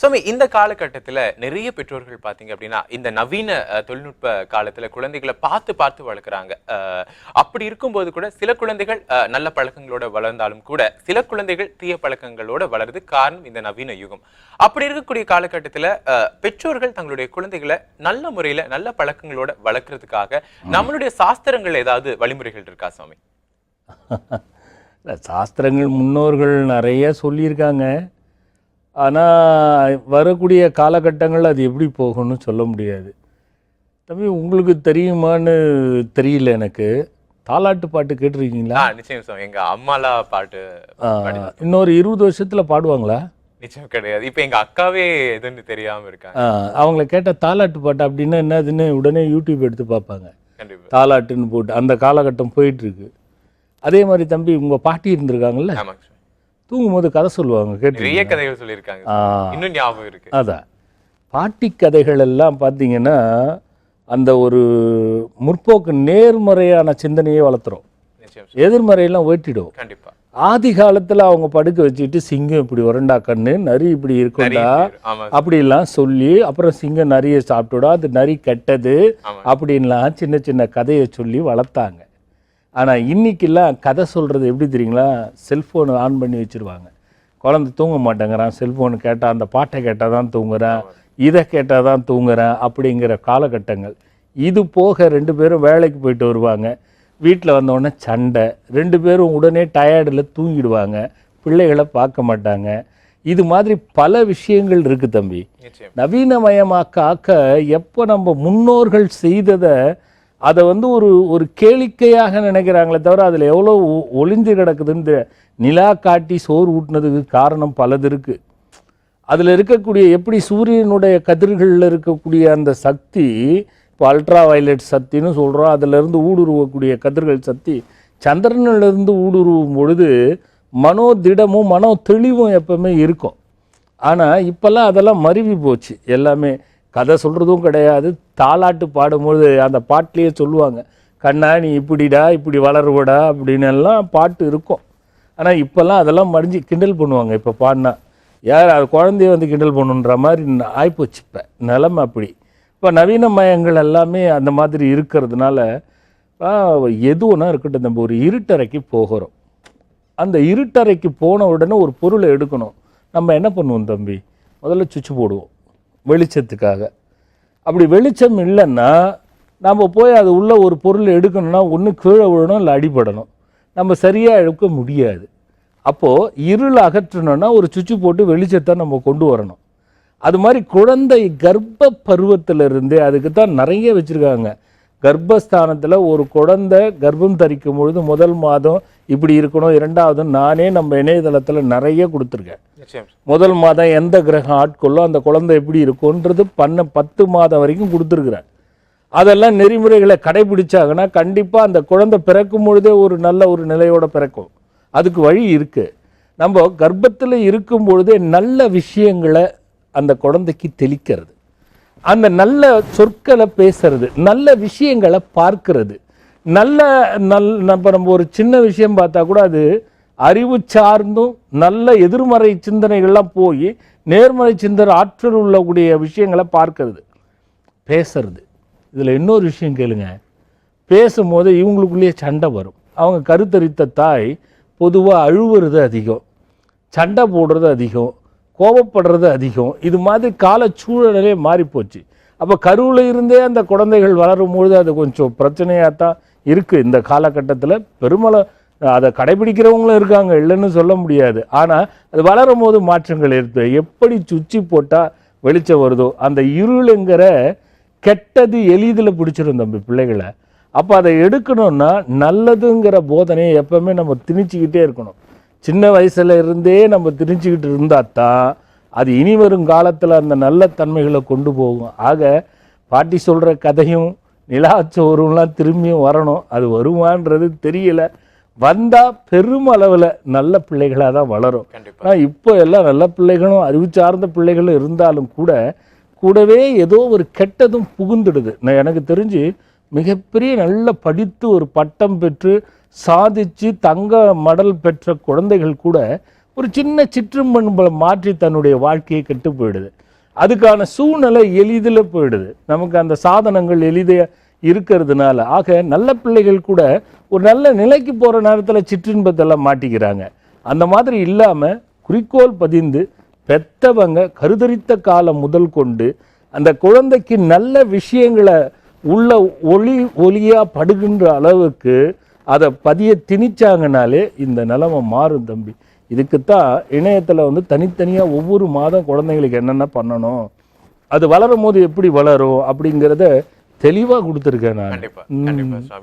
சுவாமி இந்த காலகட்டத்துல நிறைய பெற்றோர்கள் பாத்தீங்க அப்படின்னா இந்த நவீன தொழில்நுட்ப காலத்துல குழந்தைகளை பார்த்து பார்த்து வளர்க்குறாங்க. அப்படி இருக்கும்போது கூட சில குழந்தைகள் நல்ல பழக்கங்களோட வளர்ந்தாலும் கூட சில குழந்தைகள் தீய பழக்கங்களோட வளருது காரணம் இந்த நவீன யுகம். அப்படி இருக்கக்கூடிய காலகட்டத்துல பெற்றோர்கள் தங்களுடைய குழந்தைகளை நல்ல முறையில நல்ல பழக்கங்களோட வளர்க்கறதுக்காக நம்மளுடைய சாஸ்திரங்கள் ஏதாவது வழிமுறைகள் இருக்கா சுவாமி? இல்ல, சாஸ்திரங்கள் முன்னோர்கள் நிறைய சொல்லியிருக்காங்க. ஆனால் வரக்கூடிய காலகட்டங்கள் அது எப்படி போகும்னு சொல்ல முடியாது. தம்பி உங்களுக்கு தெரியுமான்னு தெரியல எனக்கு. தாலாட்டு பாட்டு கேட்டிருக்கீங்களா? நிச்சயம் சுவாமி எங்க அம்மாலா பாட்டு இன்னொரு இருபது வருஷத்தில் பாடுவாங்களா? நிச்சயம் கிடையாது. இப்ப எங்க அக்காவே எதுன்னு தெரியாம இருக்காங்க. ஆ, அவங்கள கேட்ட தாலாட்டு பாட்டு அப்படின்னா என்னதுன்னு உடனே யூடியூப் எடுத்து பார்ப்பாங்க. தாலாட்டுன்னு போட்டு அந்த காலகட்டம் போயிட்டுருக்கு அதே மாதிரி தம்பி உங்கள் பாட்டி இருந்திருக்காங்கல்ல. தூங்கும்போது கதை சொல்லுவாங்க நிறைய கேட்டு கதைகள் சொல்லியிருக்காங்க. இன்னும் ஞாபகம் இருக்கு. அதான். பாட்டி கதைகள் எல்லாம் பார்த்தீங்கன்னா அந்த ஒரு முற்போக்கு நேர்மறையான சிந்தனையை வளர்த்துறோம். எதிர்மறையெல்லாம் ஓட்டிடும். கண்டிப்பா. ஆதி காலத்தில் அவங்க படுக்க வச்சுட்டு சிங்கம் இப்படி உரண்டா கண்ணு நரி இப்படி நிறைய இருக்கும்டா அப்படிலாம் சொல்லி அப்புறம் சிங்கம் நரியை சாப்பிட்டுடா அது நரி கெட்டது அப்படின்லாம் சின்ன சின்ன கதையை சொல்லி வளர்த்தாங்க. ஆனால் இன்னைக்கெல்லாம் கதை சொல்கிறது எப்படி தெரியுங்களா? செல்ஃபோனை ஆன் பண்ணி வச்சுருவாங்க. குழந்தை தூங்க மாட்டேங்கிறான் செல்ஃபோன் கேட்டால் அந்த பாட்டை கேட்டால் தான் தூங்குறேன் இதை கேட்டால் தான் தூங்குறேன் அப்படிங்கிற காலகட்டங்கள். இது போக ரெண்டு பேரும் வேலைக்கு போயிட்டு வருவாங்க. வீட்டில் வந்தோடனே சண்டை. ரெண்டு பேரும் உடனே டயர்டில் தூங்கிடுவாங்க. பிள்ளைகளை பார்க்க மாட்டாங்க. இது மாதிரி பல விஷயங்கள் இருக்குது தம்பி. நவீனமயமாக்க ஆக்க எப்போ நம்ம முன்னோர்கள் செய்ததை அதை வந்து ஒரு ஒரு கேளிக்கையாக நினைக்கிறாங்களே தவிர அதில் எவ்வளோ ஒ- ஒளிந்து கிடக்குதுன்னு நிலா காட்டி சோறு ஊட்டினதுக்கு காரணம் பலது இருக்குது அதில் இருக்கக்கூடிய எப்படி சூரியனுடைய கதிர்களில் இருக்கக்கூடிய அந்த சக்தி இப்போ அல்ட்ரா வயலட் சக்தின்னு சொல்கிறோம் அதிலிருந்து ஊடுருவக்கூடிய கதிர்கள் சக்தி சந்திரனிலிருந்து ஊடுருவும் பொழுது மனோ திடமும் மனோ தெளிவும் எப்பவுமே இருக்கும். ஆனால் இப்போல்லாம் அதெல்லாம் மருவி போச்சு எல்லாமே. கதை சொல்கிறதும் கிடையாது. தாலாட்டு பாடும்போது அந்த பாட்டிலேயே சொல்லுவாங்க. கண்ணா நீ இப்படிடா இப்படி வளருவடா அப்படின்னு எல்லாம் பாட்டு இருக்கும். ஆனால் இப்போல்லாம் அதெல்லாம் மடிஞ்சு கிண்டல் பண்ணுவாங்க. இப்போ பாடினா யார் அது குழந்தைய வந்து கிண்டல் பண்ணுன்ற மாதிரி ஆய்ப்போச்சு இப்போ. நிலமை அப்படி. இப்போ நவீனமயங்கள் எல்லாமே அந்த மாதிரி இருக்கிறதுனால ஆ, எது ஒன்றா இருக்கட்டும் நம்ம ஒரு இருட்டறைக்கு போகிறோம். அந்த இருட்டறைக்கு போன உடனே ஒரு பொருளை எடுக்கணும். நம்ம என்ன பண்ணுவோம் தம்பி? முதல்ல சுவிட்ச் போடுவோம். வெளிச்சத்துக்காக. அப்படி வெளிச்சம் இல்லைன்னா நம்ம போய் அது உள்ள ஒரு பொருள் எடுக்கணும்னா ஒன்று கீழே விழணும் இல்லை அடிபடணும். நம்ம சரியாக எடுக்க முடியாது. அப்போது இருள் அகற்றணும்னா ஒரு சுவிட்ச் போட்டு வெளிச்சத்தை நம்ம கொண்டு வரணும். அது மாதிரி குழந்தை கர்ப்ப பருவத்திலிருந்தே அதுக்கு தான் நிறைய வச்சுருக்காங்க. கர்ப்பஸ்தானத்தில் ஒரு குழந்தை கர்ப்பம் தரிக்கும் பொழுது முதல் மாதம் இப்படி இருக்கணும் இரண்டாவது நானே நம்ம இணையதளத்தில் நிறைய கொடுத்துருக்கேன். முதல் மாதம் எந்த கிரகம் ஆட்கொள்ளோ அந்த குழந்தை எப்படி இருக்கும்ன்றது பண்ண பத்து மாதம் வரைக்கும் கொடுத்துருக்குறேன் அதெல்லாம் நெறிமுறைகளை கடைபிடிச்சாங்கன்னா கண்டிப்பாக அந்த குழந்தை பிறக்கும் பொழுதே ஒரு நல்ல ஒரு நிலையோட பிறக்கும். அதுக்கு வழி இருக்குது நம்ம கர்ப்பத்தில் இருக்கும் பொழுதே நல்ல விஷயங்களை அந்த குழந்தைக்கு தெளிக்கிறது. அந்த நல்ல சொற்களை பேசுறது நல்ல விஷயங்களை பார்க்கறது. நல்ல நல் நம்ம நம்ம ஒரு சின்ன விஷயம் பார்த்தா கூட அது அறிவு சார்ந்தும் நல்ல எதிர்மறை சிந்தனைகள்லாம் போய் நேர்மறை சிந்தனை ஆற்றல் உள்ளக்கூடிய விஷயங்களை பார்க்கறது. பேசுறது. இதில் இன்னொரு விஷயம் கேளுங்க. பேசும்போது இவங்களுக்குள்ளேயே சண்டை வரும். அவங்க கருத்தரித்த தாய் பொதுவாக அழுவுறது அதிகம். சண்டை போடுறது அதிகம். கோபப்படுறது அதிகம். இது மாதிரி கால சூழலே மாறிப்போச்சு. அப்போ கருவில் இருந்தே அந்த குழந்தைகள் வளரும் பொழுது அது கொஞ்சம் பிரச்சனையாக தான் இருக்குது இந்த காலகட்டத்தில் பெருமளவு அதை கடைபிடிக்கிறவங்களும் இருக்காங்க இல்லைன்னு சொல்ல முடியாது. ஆனால் அது வளரும் போது மாற்றங்கள் இருக்கு எப்படி சுச்சி போட்டால் வெளிச்சம் வருதோ அந்த இருளுங்கிற கெட்டது எளிதில் பிடிச்சிரும் தம்பி பிள்ளைகளை. அப்போ அதை எடுக்கணும்னா நல்லதுங்கிற போதனையை எப்பவுமே நம்ம திணிச்சிக்கிட்டே இருக்கணும். சின்ன வயசில் இருந்தே நம்ம திணிச்சிக்கிட்டு இருந்தால் தான் அது இனி வரும் காலத்தில் அந்த நல்ல தன்மைகளை கொண்டு போகும். ஆக பாட்டி சொல்கிற கதையும் நிலாச்சோறும்லாம் திரும்பியும் வரணும். அது வருமானது தெரியலை. வந்தால் பெருமளவில் நல்ல பிள்ளைகளாக தான் வளரும். ஆனால் இப்போ எல்லாம் நல்ல பிள்ளைகளும் அறிவு சார்ந்த பிள்ளைகளும் இருந்தாலும் கூட கூடவே ஏதோ ஒரு கெட்டதும் புகுந்துடுது. நான் எனக்கு தெரிஞ்சு மிகப்பெரிய நல்ல படித்து ஒரு பட்டம் பெற்று சாதிச்சு தங்க மடல் பெற்ற குழந்தைகள் கூட ஒரு சின்ன சிற்றும்பண்பை மாற்றி தன்னுடைய வாழ்க்கையை கெட்டு போயிடுது. அதுக்கான சூழ்நிலை எளிதில் போயிடுது. நமக்கு அந்த சாதனங்கள் எளிதாக இருக்கிறதுனால. ஆக நல்ல பிள்ளைகள் கூட ஒரு நல்ல நிலைக்கு போகிற நேரத்தில் சிற்றின்பத்தெல்லாம் மாட்டிக்கிறாங்க. அந்த மாதிரி இல்லாமல் குறிக்கோள் பதிந்து பெத்தவங்க கருதரித்த காலம் முதல் கொண்டு அந்த குழந்தைக்கு நல்ல விஷயங்களை உள்ள ஒளி ஒளியாக படுகின்ற அளவுக்கு அதை பதிய திணிச்சாங்கனாலே இந்த நிலமை மாறும் தம்பி. இதுக்குத்தான் இணையத்தில் வந்து தனித்தனியாக ஒவ்வொரு மாதம் குழந்தைங்களுக்கு என்னென்ன பண்ணணும் அது வளரும் போது எப்படி வளரும் அப்படிங்கிறத தெளிவாக கொடுத்துருக்கேன் நான். கண்டிப்பா கண்டிப்பா சுவாமி